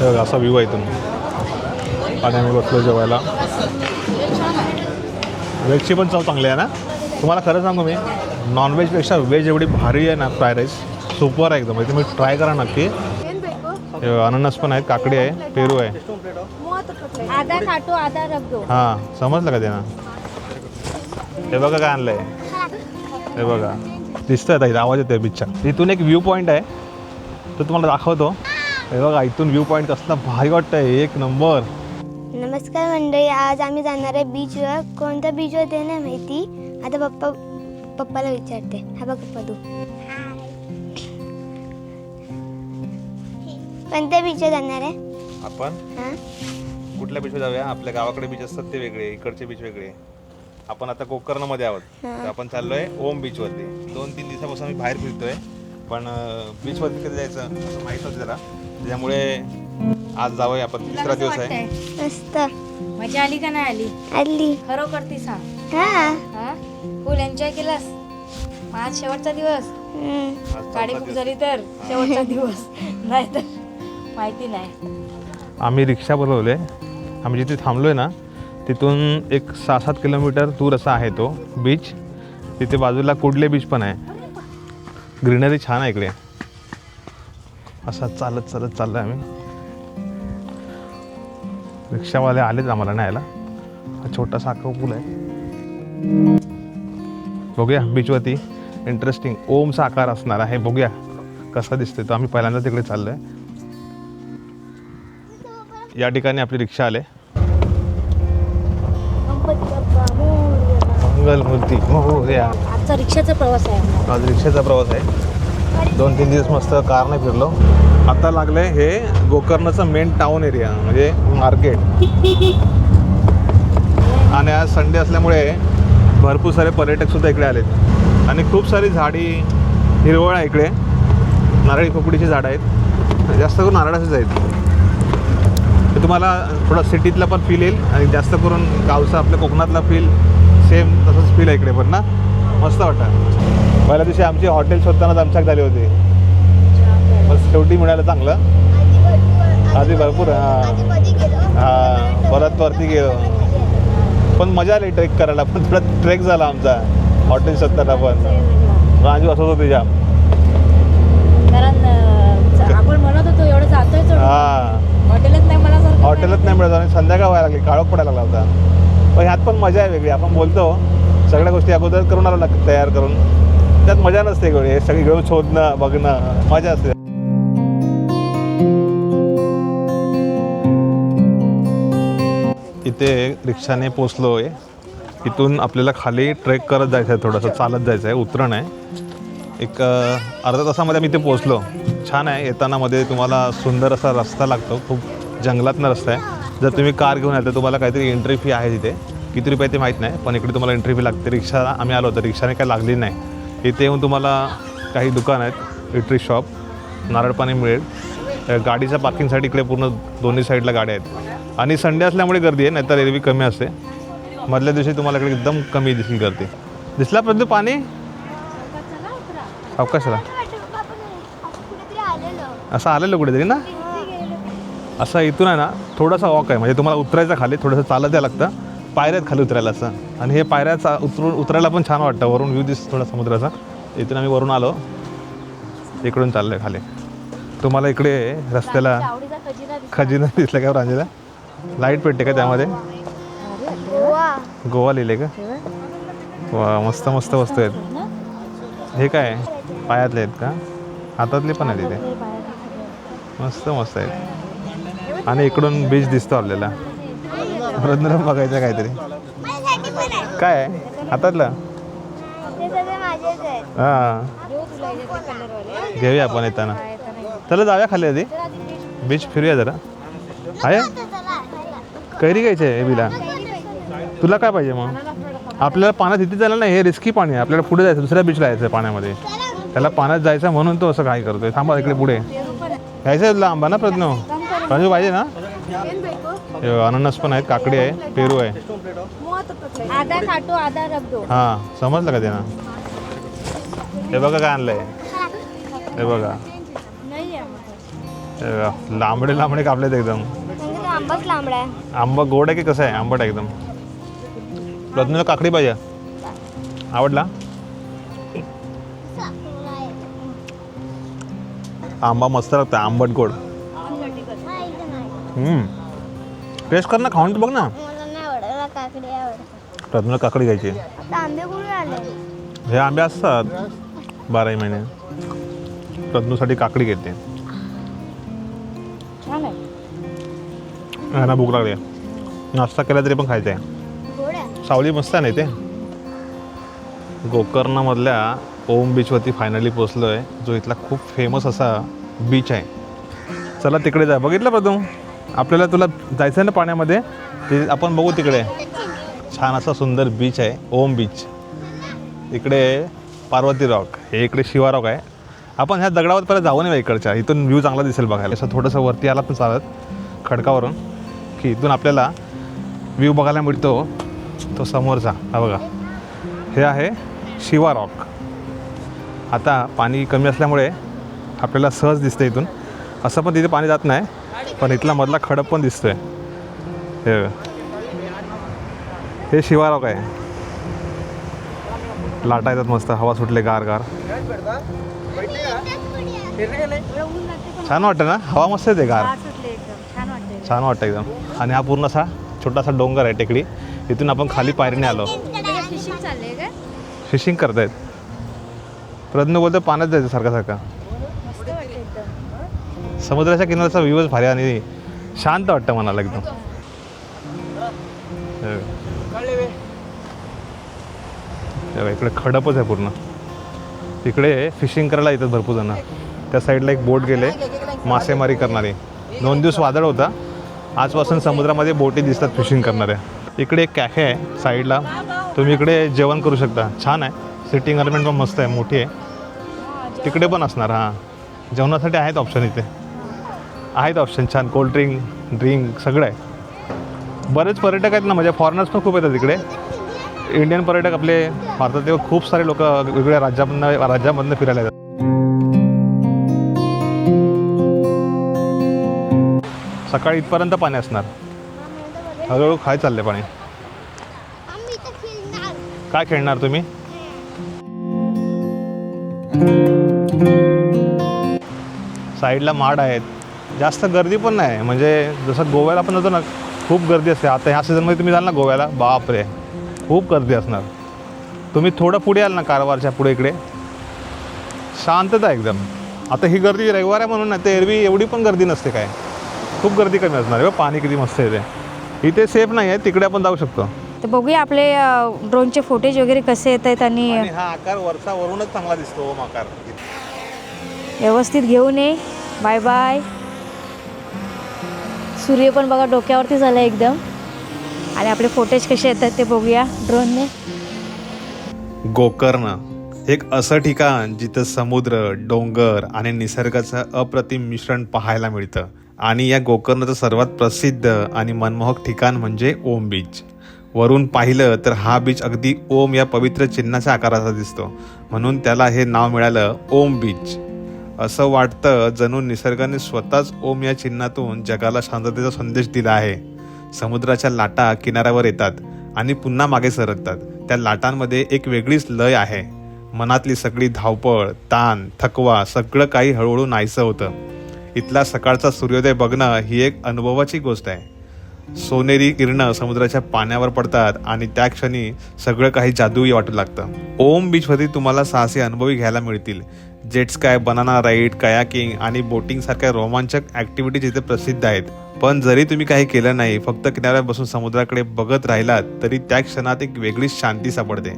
हे बघा असा व्ह्यू आहे तुम्ही पाण्यामुळे बसलो जेवायला. व्हेजची पण चव चांगली आहे ना? तुम्हाला खरं सांगू मी नॉनव्हेजपेक्षा व्हेज एवढी भारी आहे ना फ्राय राईस सुपर आहे एकदम. तुम्ही ट्राय करा नक्की. अननस पण आहेत काकडी आहे पेरू आहे. हां समजलं का त्यांना? हे बघा काय आणलं आहे हे बघा. दिसतंय आता इथं आवाज येतो बिच्छा तिथून एक व्ह्यू पॉईंट आहे. तो तुम्हाला दाखवतो. हे बघा इथून व्ह्यू पॉईंट कसला भारी वाटतंय. एक नंबर. नमस्कार मंडळी आज आम्ही जाणार आहे बीचवर कोणत्या बीचवर ते नाही माहिती. आता पप्पा पप्पाला विचारते. हा बघ पप्पा तू. कोणत्या बीचवर जाणार आहे? आपण? हां? कुठल्या बीचवर जाऊया? आपल्या गावाकडे बीच असतात ते वेगळे इकडचे बीच वेगळे. आपण आता कोकर्णमध्ये आहोत. तर आपण चाललोय ओम बीचवरती दोन तीन दिवसापासून आम्ही बाहेर फिरतोय. पण बीचवरती कधी जायचं असं माहीत नव्हतं जरा त्याच्यामुळे आज जाऊया आपण. तिसरा दिवस आहे. मस्त. मजा आली का नाही आली? आली. खरोखर ती सांग. हां. हा? फुल एन्जॉय केलास? मग आज शेवटचा दिवस. हम्म. आज गाडी बुक दिवस. झाली तर शेवटचा दिवस. नाही तर माहिती नाही. आम्ही रिक्षा बोलवले. आम्ही जिथे थांबलोय ना तिथून एक सहा सात किलोमीटर दूर असा आहे तो बीच तिथे बाजूला कुडले बीच पण आहे. ग्रीनरी छान आहे इकडे. असा चालत चालत चाललोय आम्ही. रिक्षावाले आलेच आम्हाला न्यायला. हा छोटासा आखा पूल आहे. बघूया बीचवरती इंटरेस्टिंग ओमचा आकार असणार आहे. बघूया कसा दिसतोय तो. आम्ही पहिल्यांदा तिकडे चाललोय. या ठिकाणी आपली रिक्षा आले. मंगलमूर्ती. मोरया आजचा रिक्षाचा प्रवास आहे. आज रिक्षाचा प्रवास आहे. दोन तीन दिवस मस्त कारने फिरलो. आता लागले हे गोकर्णचं मेन टाउन एरिया म्हणजे मार्केट आणि आज संडे असल्यामुळे भरपूर सारे पर्यटक सुद्धा इकडे आलेत. आणि खूप सारी झाडी हिरवळ आहे इकडे. नारळी खोपडीची झाडं आहेत. जास्त करून नारळाचेच आहेत. ते तुम्हाला थोडा सिटीतला पण फील येईल आणि जास्त करून गावचा आपल्या कोकणातला फील सेम तसंच फील आहे इकडे पण ना? मस्त वाटतं. पहिल्या दिवशी आमची हॉटेल शोधतानाच आमच्याक झाली होती. मग शेवटी मिळालं चांगलं. आधी भरपूर हां. हां परत वरती गेलो. पण मजा आली ट्रेक करायला पण थोडा ट्रेक झाला आमचा. हॉटेल शोधताना पण. राजू असत होती जाम. हां. हॉटेलच नाही मिळत आणि संध्याकाळ व्हायला लागली काळोख पडायला लागला होता. पण ह्यात पण मजा आहे वेगळी आपण बोलतो. सगळ्या गोष्टी अगोदर करून आला लागतं तयार करून त्यात मजा नसते गं हे सगळी घेऊन शोधणं बघणं मजा असते. इथे रिक्षाने पोचलो आहे इथून आपल्याला खाली ट्रेक करत जायचं आहे थोडंसं चालत जायचं आहे उतरण आहे. एक अर्धा तासामध्ये आम्ही इथे पोचलो. छान आहे. येताना मध्ये तुम्हाला सुंदर असा रस्ता लागतो. खूप जंगलातनं रस्ता आहे. जर तुम्ही कार घेऊन आल तर तुम्हाला काहीतरी एंट्री फी आहे तिथे. किती रुपये ते माहीत नाही पण इकडे तुम्हाला एंट्री फी लागते. रिक्षा आम्ही आलो होतो. रिक्षाने काही लागली नाही. इथे येऊन तुम्हाला काही दुकान आहेत इलेक्ट्रिक शॉप नारळ पाणी मिळेल गाडीच्या पार्किंगसाठी इकडे पूर्ण दोन्ही साईडला गाड्या आहेत. आणि संडे असल्यामुळे गर्दी आहे नाहीतर एरवी कमी असते. मधल्या दिवशी तुम्हाला इकडे एकदम कमी दिसेल गर्दी. दिसला प्रत्यू पाणी? अवकाशाला. असं आलेलं कुठेतरी ना? असं इथून आहे ना थोडासा वॉक आहे. म्हणजे तुम्हाला उतरायचं खाली थोडंसं चालत यायला लागतं. पायऱ्यात खाली उतरायला असं. आणि हे पायऱ्याचा उतरून उतरायला पण छान वाटतं. वरून व्ह्यू दिसतो थोडा समुद्राचा. इथून आम्ही वरून आलो. इकडून चाललो आहे खाली. तुम्हाला इकडे रस्त्याला खजिना दिसला. का रांजेला लाइट पेटते का त्यामध्ये? गोवा गोवा लिहिले का? वा मस्त मस्त वस्तू आहेत? हे काय? पायातले आहेत का? हातातले पण आहेत इथे. मस्त मस्त आहेत. आणि इकडून बीच दिसतो आपल्याला. नरम बघायचं काहीतरी. काय आहे. हातातलं? हा. घेऊया आपण येताना. चला जाऊया खाली आधी. बीच फिरूया जरा. आहे? कैरी घ्यायची आहे बिला तुला काय पाहिजे मग? आपल्याला पाण्यात इथे जायला नाही हे रिस्की पाणी आहे. आपल्याला पुढे जायचं दुसऱ्या बीचला यायचं पाण्यामध्ये. त्याला पाण्यात जायचं म्हणून तो असं काय करतोय. थांबा इकडे पुढे. घ्यायचं तुला आंबा ना प्रज्ञ पाहिजे ना? अननस पण आहेत काकडी आहे पेरू आहे आधा आधा हां समजलं का त्यांना हे बघा काय आणलंय हे बघा हे लांबडे लांबडे कापलेत एकदम आंबाच लांबडा आहे आंबा गोड आहे की कसं आहे आंबट आहे एकदम प्रज्ञ काकडी पाहिजे आवडला आंबा मस्त लागतो आंबट गोड टेस्ट कर ना खाऊन तर बघ ना. मला नाही आवडत मला काकडी आवडत. प्रज्ञला काकडी घ्यायची. आता आंबे कुठे आले? हे आंबे असतात. बाराही महिने. प्रज्ञूसाठी काकडी घेते. छान आहे. ह्यांना भूक लागली आहे. नाश्ता केला तरी पण खायचं आहे. सावली मस्त आहे ना ते गोकर्णमधल्या ओम बीचवरती फायनली पोचलो आहे जो इथला खूप फेमस असा बीच आहे. चला तिकडे जा. बघितलं प्रथम? आपल्याला तुला जायचं आहे ना पाण्यामध्ये? ते आपण बघू तिकडे. छान असा सुंदर बीच आहे. ओम बीच इकडे पार्वती रॉक हे इकडे शिवा रॉक आहे. आपण ह्या दगडावर पहिला जाऊ नये इकडच्या. इथून व्ह्यू चांगला दिसेल बघायला. असं थोडंसं वरती आला पण चालत खडकावरून की इथून आपल्याला व्ह्यू बघायला मिळतो. तो समोरचा. हा बघा. हे आहे शिवा रॉक आता पाणी कमी असल्यामुळे आपल्याला सहज दिसतं इथून. असं पण तिथे पाणी जात नाही. पण इथला मधला खडक पण दिसतोय. हे. हे शिवा रॉक आहे लाटा येतात मस्त हवा सुटले गार गार. छान वाटतं ना? हवा मस्त येते गार. छान वाटते एकदम. आणि हा पूर्ण असा छोटासा डोंगर आहे टेकडी. इथून आपण खाली पायरीने आलो. फिशिंग करतायत. प्रज्ञ बोलतो पाण्यात जायचं सारखा सारखा. समुद्राच्या किनाऱ्याचा व्ह्यूच भारी आणि शांत वाटतं मनाला एकदम. इकडे खडपच आहे पूर्ण. इकडे फिशिंग करायला येतात भरपूर जण. त्या साईडला एक बोट गेले मासेमारी करणारे. दोन दिवस वादळ होता. आजपासून समुद्रामध्ये बोटी दिसतात फिशिंग करणाऱ्या. इकडे एक कॅफे आहे साईडला तुम्ही इकडे जेवण करू शकता. छान आहे. सिटिंग अरेंजमेंट पण मस्त आहे मोठी आहे. तिकडे पण असणार हां. जेवणासाठी आहेत ऑप्शन इथे. आहेत ऑप्शन छान कोल्ड्रिंक ड्रिंक सगळं आहे. बरेच पर्यटक आहेत ना म्हणजे फॉरेनर्स पण खूप येतात तिकडे. इंडियन पर्यटक आपले भारतात खूप सारे लोक वेगवेगळ्या राज्यामधनं राज्यामधनं फिरायला येतात. सकाळी इथपर्यंत पाणी असणार. हळूहळू खाय चालले पाणी. काय खेळणार तुम्ही? साईडला माड आहेत. जास्त गर्दी पण नाही. म्हणजे जसं गोव्याला पण जातो ना खूप गर्दी असते. आता ह्या सीझनमध्ये तुम्ही जाल ना गोव्याला? बापरे! खूप गर्दी असणार. तुम्ही थोडं पुढे आल ना कारवारच्या पुढे इकडे. शांतता एकदम. आता ही गर्दी रविवार आहे म्हणून ना ते एरवी एवढी पण गर्दी नसते काय? खूप गर्दी कमी असणार आहे. पाणी किती मस्त येते इथे सेफ नाही आहे तिकडे आपण जाऊ शकतो. तर बघूया आपले ड्रोनचे फुटेज वगैरे कसे येत आहेत आणि आणि हा आकार वरचा वरूनच चांगला दिसतो ओम आकार. व्यवस्थित घेऊन ये बाय बाय सूर्य पण बघा डोक्यावरती झाला एकदम. आणि आपले फोटेज कसे येतात ते बघूया ड्रोनने गोकर्ण एक असं ठिकाण जिथं समुद्र डोंगर आणि निसर्गाचं अप्रतिम मिश्रण पाहायला मिळतं. आणि या गोकर्णचं सर्वात प्रसिद्ध आणि मनमोहक ठिकाण म्हणजे ओम बीच. वरून पाहिलं तर हा बीच अगदी ओम या पवित्र चिन्हाच्या आकाराचा दिसतो. म्हणून त्याला हे नाव मिळालं ओम बीच. असं वाटतं जणू निसर्गाने स्वतःच ओम या चिन्हातून जगाला शांततेचा संदेश दिला आहे. समुद्राच्या लाटा किनाऱ्यावर येतात आणि पुन्हा मागे सरकतात. त्या लाटांमध्ये एक वेगळीच लय आहे. मनातली सगळी धावपळ ताण थकवा सगळं काही हळूहळू नाहीसं होतं. इथला सकाळचा सूर्योदय बघणं ही एक अनुभवाची गोष्ट आहे. सोनेरी किरणं समुद्राच्या पाण्यावर पडतात आणि त्या क्षणी सगळं काही जादूई वाटू लागतं. ओम बीचवरती तुम्हाला साहसी अनुभवी घ्यायला मिळतील. Jet ski banana ride kayaking आणि बोटिंग सारख्या रोमांचक ॲक्टिव्हिटीज इथे प्रसिद्ध आहेत. पण जरी तुम्ही काही केलं नाही फक्त किनाऱ्यात बसून समुद्राकडे बघत राहिलात तरी त्या क्षणात एक वेगळीच शांती सापडते.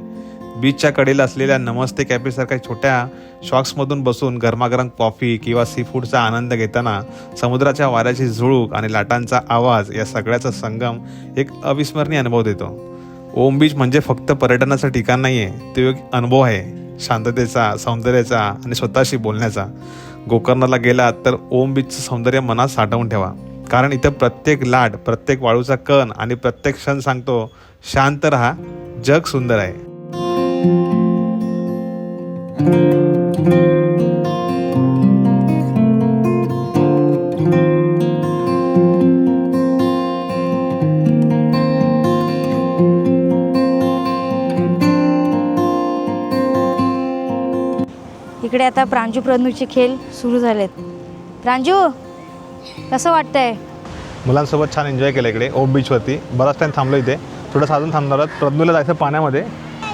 बीचच्या कडेला असलेल्या नमस्ते कॅफेसारख्या छोट्या शॉक्समधून बसून गरमागरम कॉफी किंवा सी फूडचा आनंद घेताना समुद्राच्या वाऱ्याची झुळूक आणि लाटांचा आवाज या सगळ्याचा संगम एक अविस्मरणीय अनुभव देतो. ओम बीच म्हणजे फक्त पर्यटनाचं ठिकाण नाही आहे तो एक अनुभव आहे. शांततेचा सौंदर्याचा आणि स्वतःशी बोलण्याचा. गोकर्णाला गेलात तर ओम बीचचं सौंदर्य मनात साठवून ठेवा. कारण इथं प्रत्येक लाट प्रत्येक वाळूचा कण आणि प्रत्येक क्षण सांगतो शांत रहा जग सुंदर आहे. आता प्रांजू प्रज्ञूचे खेळ सुरू झालेत. प्रांजू कसं वाटतंय? मुलांसोबत छान एन्जॉय केलं इकडे ओम बीचवरती बराच टाईम थांबलो इथे. थोडंसं अजून थांबणार आहोत. प्रज्ञूला जायचं पाण्यामध्ये.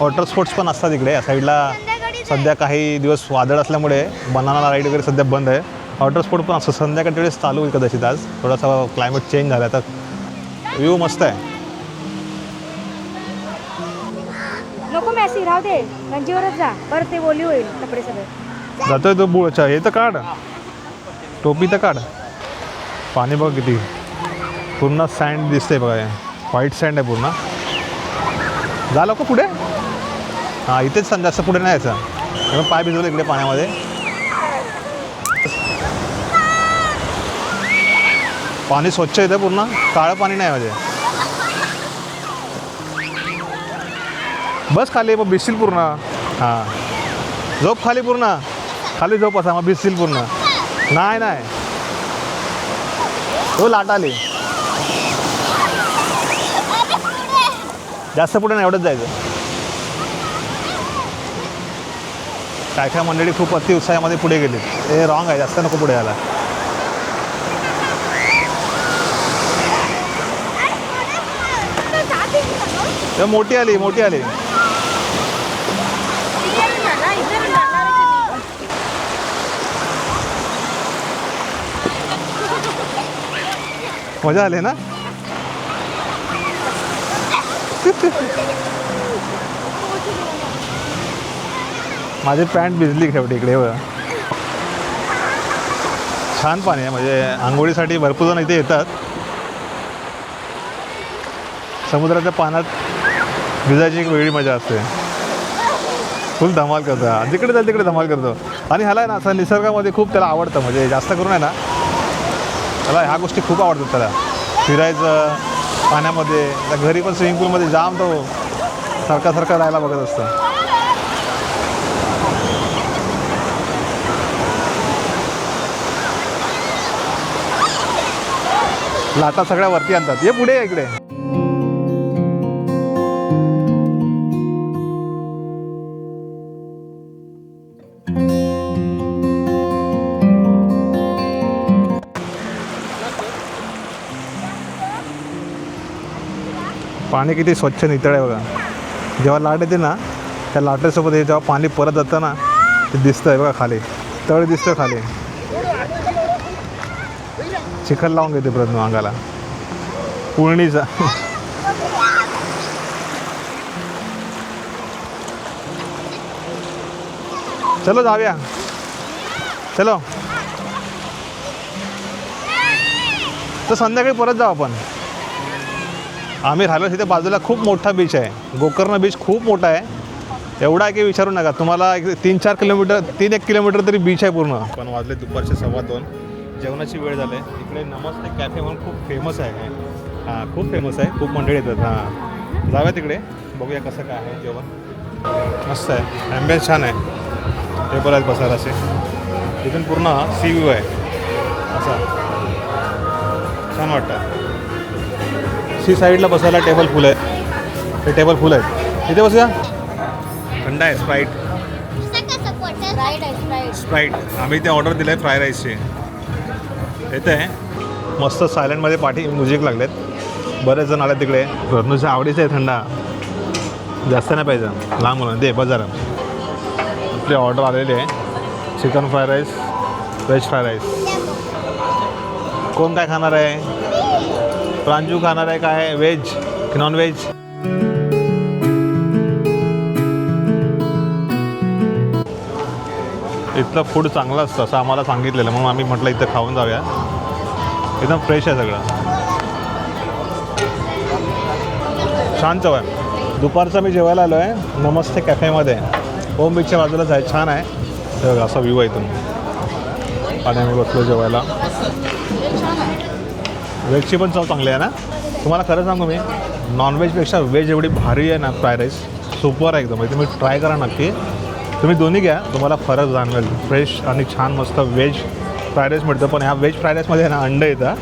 वॉटर स्पोर्ट्स पण असतात इकडे. या साईडला सध्या काही दिवस वादळ असल्यामुळे बनाना राईड वगैरे सध्या बंद आहे. वॉटर स्पोर्ट पण असतं. संध्याकाळच्या वेळेस चालू होईल कदाचित आज. थोडासा क्लायमेट चेंज झाला तर. व्ह्यू मस्त आहे. नको मॅसी राहू दे. गंजीवरच जा. परत ते बोली होईल कपडे सगळे. जातोय तो बुळचा हे तर काढ. टोपी तर काढ. पाणी बघ किती. पूर्ण सँड दिसतंय बघा हे. व्हाईट सँड आहे पूर्ण. जा लोक पुढे. हां इथेच सांग जास्त पुढे नाही यायचं पाय भिजवले इकडे पाण्यामध्ये. पाणी स्वच्छ येतं पूर्ण. काळं पाणी नाही म्हणजे बस खाली मग भिजशील पूर्ण. हां. झोप खाली पूर्ण. खाली झोप मग भिजशील पूर्ण. नाही नाही. हो लाट आली. जास्त पुढे नाही एवढंच जायचं. काय काय मंडळी खूप अति उत्साहामध्ये पुढे गेली. हे रॉंग आहे जास्त नको पुढे यायला. मोठी आली मोठी आली. मजा आली ना? माझी पॅन्ट भिजली शेवटी इकडे छान पाणी आहे म्हणजे आंघोळीसाठी भरपूर जण इथे येतात. समुद्राच्या पाण्यात भिजायची एक वेगळी मजा असते. फुल धमाल करतो. तिकडे जिकडे जाईल तिकडे धमाल करतो. आणि ह्याला आहे ना असं निसर्गामध्ये खूप त्याला आवडतं म्हणजे जास्त करून आहे ना त्याला ह्या गोष्टी खूप आवडतात त्याला. फिरायचं पाण्यामध्ये त्या घरी पण स्विमिंग पूलमध्ये जाम तो सारखा सारखा राहायला बघत असतं. लाटा सगळ्या वरती आणतात. ये पुढे इकडे. पाणी किती स्वच्छ नितळ आहे बघा. जेव्हा लाट येते ना त्या लाटेसोबत हे जेव्हा पाणी परत जातं ना ते दिसतं आहे बघा खाली. तळ दिसतं खाली. चिखल लावून घेते परत अंगाला. पुळणीचा चलो जाऊया. चलो. तर संध्याकाळी परत जाऊ आपण. आम्ही राहिलो तिथे बाजूला खूप मोठा बीच आहे. गोकर्ण बीच खूप मोठा आहे. एवढा आहे की विचारू नका. तुम्हाला एक तीन चार किलोमीटर तीन एक किलोमीटर तरी बीच आहे पूर्ण. पण वाजले दुपारचे सव्वा दोन. जेवणाची वेळ झाली. आहे इकडे नमस्ते कॅफे म्हणून खूप फेमस आहे. हां खूप फेमस आहे. खूप मंडळी येतात. हां. जाऊया तिकडे बघूया कसं काय आहे जेवण. मस्त आहे. ॲम्बियन्स छान आहे. टेबल आहेत बसायला असे तिथून पूर्ण सी व्ह्यू आहे. असा. छान वाटतं. सी साईडला बसायला टेबल फुल आहे. हे टेबल फुल आहेत इथे बसूया? थंड आहे स्प्राईट. स्प्राईट. आम्ही ते ऑर्डर दिलं आहे फ्राय राईसचे. येते आहे. मस्त सायलेंटमध्ये पाठी म्युझिक लागलेत. बरेच जण आले तिकडे. प्रज्ञूच्या आवडीचं आहे थंडा. जास्त नाही पाहिजे. लहान मुलांना दे बाजार आपली ऑर्डर आलेली आहे. Chicken fry rice veg fry rice कोण काय खाणार आहे? प्रांजू खाणार आहे काय व्हेज की नॉन व्हेज इथलं फूड चांगलं असतं असं आम्हाला सांगितलेलं. म्हणून आम्ही म्हटलं इथं खाऊन जाऊया. एकदम फ्रेश आहे सगळं. छान चव आहे. दुपारचं मी जेवायला आलो आहे. नमस्ते कॅफेमध्ये. ओम बीचच्या बाजूलाच आहे. छान आहे. बघा असा व्ह्यू आहे इथून. आणि आम्ही बसलो जेवायला. व्हेजची पण चव चांगली आहे ना? तुम्हाला खरं सांगू मी नॉनव्हेजपेक्षा व्हेज एवढी भारी आहे ना फ्राय राईस सुपर आहे एकदम. आहे तुम्ही ट्राय करा नक्की. तुम्ही दोन्ही घ्या तुम्हाला फरक जाणवेल. फ्रेश आणि छान मस्त व्हेज फ्राय राईस मिळतं. पण ह्या व्हेज फ्राय राईसमध्ये ना अंड येतं.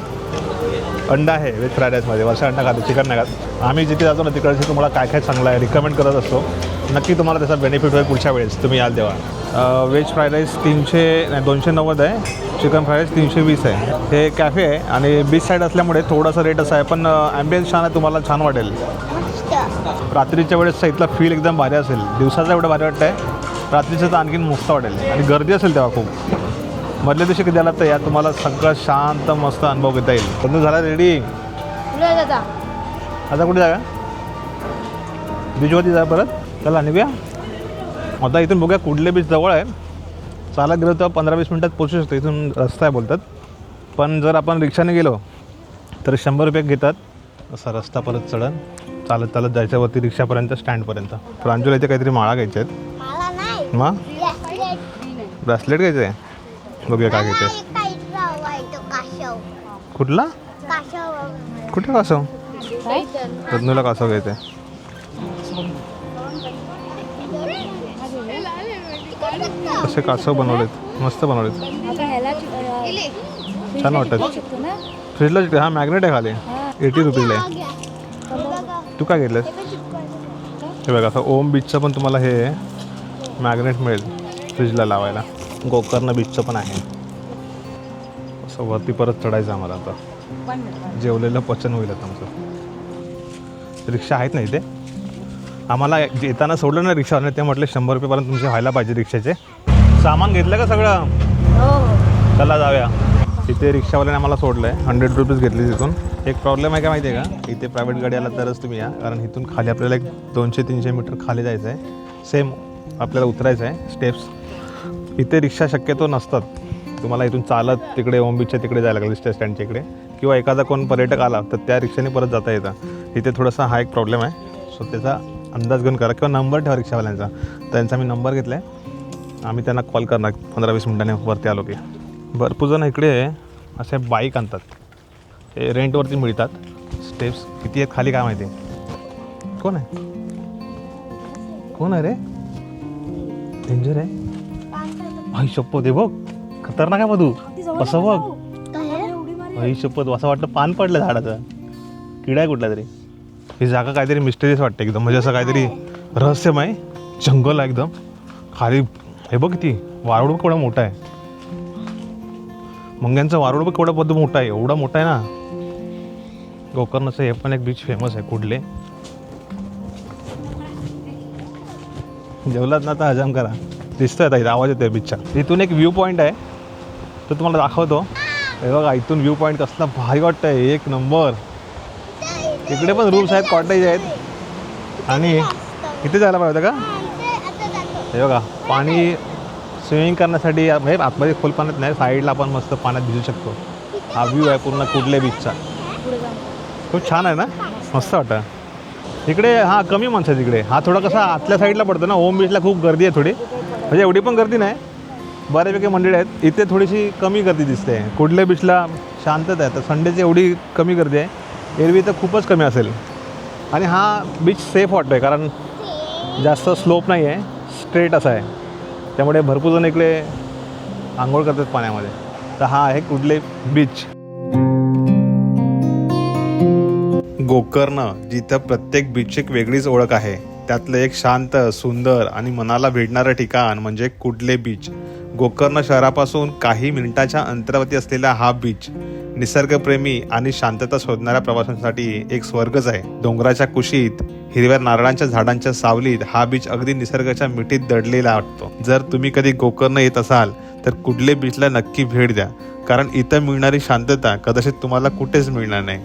अंडा आहे व्हेज फ्राय राईसमध्ये वर्षा अंडा खातो चिकन नाही खात. आम्ही जिथे जातो ना तिकडचे तुम्हाला काय काय चांगलं आहे रिकमेंड करत असतो. नक्की तुम्हाला त्याचा बेनिफिट होईल पुढच्या वेळेस. तुम्ही याल तेव्हा. व्हेज फ्राईड राईस तीनशे नाही दोनशे नव्वद आहे. चिकन फ्राईड राईस तीनशे वीस आहे. हे कॅफे आहे आणि बीच साईड असल्यामुळे थोडासा रेट असा आहे. पण ॲम्बियन्स छान आहे तुम्हाला छान वाटेल. रात्रीच्या वेळेस इथला फील एकदम भारी असेल. दिवसाचा एवढं भारी वाटतं आहे रात्रीचं तर आणखीन मस्त वाटेल. आणि गर्दी असेल तेव्हा खूप. मधल्या दिवशी कधी आलात तर या तुम्हाला सगळं शांत मस्त अनुभव घेता येईल. बंधू झाला रेडी आता कुठे जागा? बीचवरती जा परत. चला निघूया. आता इथून बघूया कुठले बीच जवळ आहे चालत गेलो तर पंधरा वीस मिनटात पोचू शकतो. इथून रस्ता आहे बोलतात. पण जर आपण रिक्षाने गेलो तर शंभर रुपये घेतात. असा रस्ता परत चढन. चालत चालत जायचं वरती रिक्षापर्यंत स्टँडपर्यंत. प्रांजूला इथे काहीतरी माळा घ्यायच्या आहेत. मग ब्रेसलेट ब्रेसलेट घ्यायचं? आहे बघूया काय घ्यायचं कुठला? कुठे कासव? रत्नूला कासव घ्यायचं. आहे असे कासव बनवलेत. मस्त बनवलेत. छान वाटतात. ना? फ्रीजला हा मॅग्नेट आहे खाली. एटी रुपीला आहे. तू काय घेतलंस? हे बघा असं ओम बीचचं पण तुम्हाला हे मॅग्नेट मिळेल फ्रीजला लावायला. गोकर्ण बीचचं पण आहे. असं वरती परत चढायचं आम्हाला आता. जेवलेलं पचन होईल आता आमचं. रिक्षा आहेत ना इथे? आम्हाला येताना सोडलं ना रिक्षावाले ते म्हटले शंभर रुपयेपर्यंत तुमचे व्हायला पाहिजे रिक्षाचे. सामान घेतलं का सगळं? चला जाऊया. इथे रिक्षावाल्याने आम्हाला सोडलं आहे हंड्रेड रुपीज घेतली तिथून. एक प्रॉब्लेम आहे का माहिती आहे का? इथे प्रायव्हेट गाडी आला तरच तुम्ही या. कारण इथून खाली आपल्याला एक दोनशे तीनशे मीटर खाली जायचं आहे सेम आपल्याला उतरायचं आहे स्टेप्स इथे रिक्षा शक्यतो नसतात. तुम्हाला इथून चालत तिकडे ओम बीचच्या तिकडे जायला लागलं स्टे स्टँडच्या इकडे. किंवा एखादा कोण पर्यटक आला तर त्या रिक्षाने परत जाता येतं. इथे थोडासा हा एक प्रॉब्लेम आहे. सो त्याचा अंदाज घेऊन करा किंवा नंबर ठेवा रिक्षावाल्यांचा. त्यांचा मी नंबर घेतला आहे आम्ही त्यांना कॉल करणार. पंधरा वीस मिनिटांनी वरती आलो की. भरपूर जण इकडे असे बाईक आणतात. ते रेंटवरती मिळतात. स्टेप्स किती आहेत खाली काय माहिती? कोण आहे? कोण आहे रे? डेंजर आहे? आई शपथ आहे बघ. खतरनाक आहे मधू. असं बघ. आई शपथ. असं वाटतं पान पडलं झाडाचं. किडा आहे कुठला तरी. ही जागा काहीतरी मिस्टेरियस वाटते एकदम. म्हणजे असं काहीतरी रहस्यमय जंगल आहे एकदम. खाली हे बघ किती वारुड पण केवढा मोठा आहे. मंग्यांचा वारुड बघ केवढा पद्धत मोठा आहे. एवढा मोठा आहे ना. गोकर्णचं हे पण एक बीच फेमस आहे कुठले. जेवलात ना आता हजाम करा. दिसतोय आता इथं आवाज येतोय बीचचा इथून एक व्ह्यू पॉईंट आहे. तो तुम्हाला दाखवतो. हे बघा इथून व्ह्यू पॉईंट कसला भारी वाटतंय. एक नंबर इकडे पण रूम्स आहेत कॉटेज आहेत. आणि इथे जायला पाहिजे का? हे बघा पाणी स्विमिंग करण्यासाठी म्हणजे आतमध्ये खोल पाण्यात नाही साईडला आपण मस्त पाण्यात भिजू शकतो. हा व्ह्यू आहे पूर्ण कुडले बीचचा खूप छान आहे ना? मस्त वाटतं. इकडे हा कमी माणसं आहेत इकडे. हा थोडा कसा आतल्या साईडला पडतो ना ओम बीचला खूप गर्दी आहे थोडी. म्हणजे एवढी पण गर्दी नाही. बऱ्यापैकी मंडळी आहेत. इथे थोडीशी कमी गर्दी दिसते. कुडल्या बीचला शांतता आहे. तर संडेची एवढी कमी गर्दी आहे. एरवी तर खूपच कमी असेल. आणि हा बीच सेफ वाटतो आहे कारण जास्त स्लोप नाही आहे स्ट्रेट असा आहे. त्यामुळे भरपूर जण इकडे आंघोळ करतात पाण्यामध्ये. तर हा आहे कुठले बीच गोकर्ण जिथं प्रत्येक बीचची एक वेगळीच ओळख आहे. त्यातलं एक शांत सुंदर आणि मनाला भिडणारं ठिकाण म्हणजे कुडले बीच गोकर्ण शहरापासून काही मिनिटाच्या अंतरावरती असलेला हा बीच निसर्गप्रेमी आणि शांतता शोधणाऱ्या प्रवाशांसाठी एक स्वर्गच आहे. डोंगराच्या कुशीत हिरव्या नारळांच्या झाडांच्या सावलीत हा बीच अगदी निसर्गाच्या मिठीत दडलेला वाटतो. जर तुम्ही कधी गोकर्ण येत असाल तर कुडले बीचला नक्की भेट द्या. कारण इथं मिळणारी शांतता कदाचित तुम्हाला कुठेच मिळणार नाही.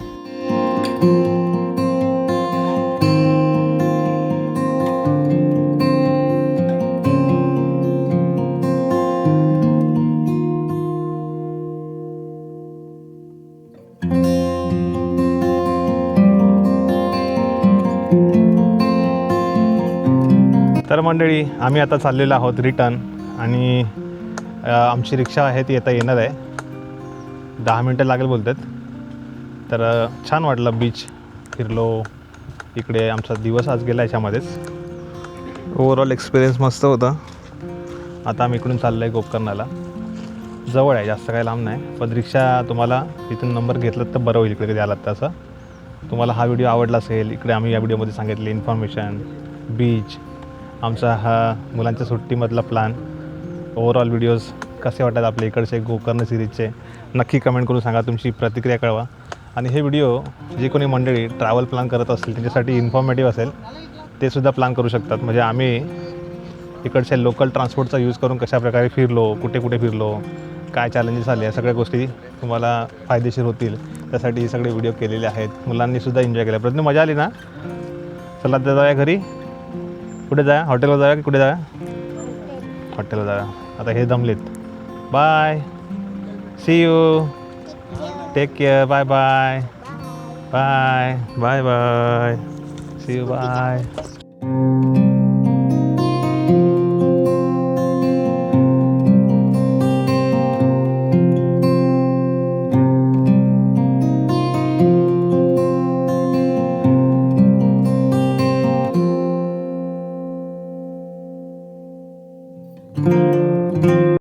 मित्रमंडळी मंडळी आम्ही आता चाललेलो आहोत रिटर्न आणि आमची रिक्षा आहे ती आता येणार आहे. दहा मिनटं लागेल बोलतात. तर छान वाटलं बीच फिरलो. इकडे आमचा दिवस आज गेला याच्यामध्येच. ओवरऑल एक्सपिरियन्स मस्त होता. आता आम्ही इकडून चाललो आहे गोकर्णाला जवळ आहे जास्त काही लांब नाही. पण रिक्षा तुम्हाला इथून नंबर घेतलात तर बरं होईल इकडे कधी आलात तसं तुम्हाला हा व्हिडिओ आवडला असेल इकडे आम्ही या व्हिडिओमध्ये सांगितले इन्फॉर्मेशन बीच आमचा हा मुलांच्या सुट्टीमधला प्लॅन ओवरऑल व्हिडिओज कसे वाटतात आपले इकडचे गोकर्ण सिरीजचे नक्की कमेंट करून सांगा तुमची प्रतिक्रिया कळवा. आणि हे व्हिडिओ जे कोणी मंडळी ट्रॅव्हल प्लॅन करत असतील त्यांच्यासाठी इन्फॉर्मेटिव्ह असेल ते सुद्धा प्लॅन करू शकतात. म्हणजे आम्ही इकडच्या लोकल ट्रान्सपोर्टचा यूज करून कशाप्रकारे फिरलो कुठे कुठे फिरलो काय चॅलेंजेस आले या सगळ्या गोष्टी तुम्हाला फायदेशीर होतील. त्यासाठी हे सगळे व्हिडिओ केलेले आहेत. मुलांनी सुद्धा एन्जॉय केला. प्रत्येक मजा आली ना? चला आता जाऊया घरी. कुठे जाया हॉटेलला जाऊया की कुठे जा? हॉटेलला जाऊया आता हे जमलेत bye see you take care bye bye bye bye bye see you bye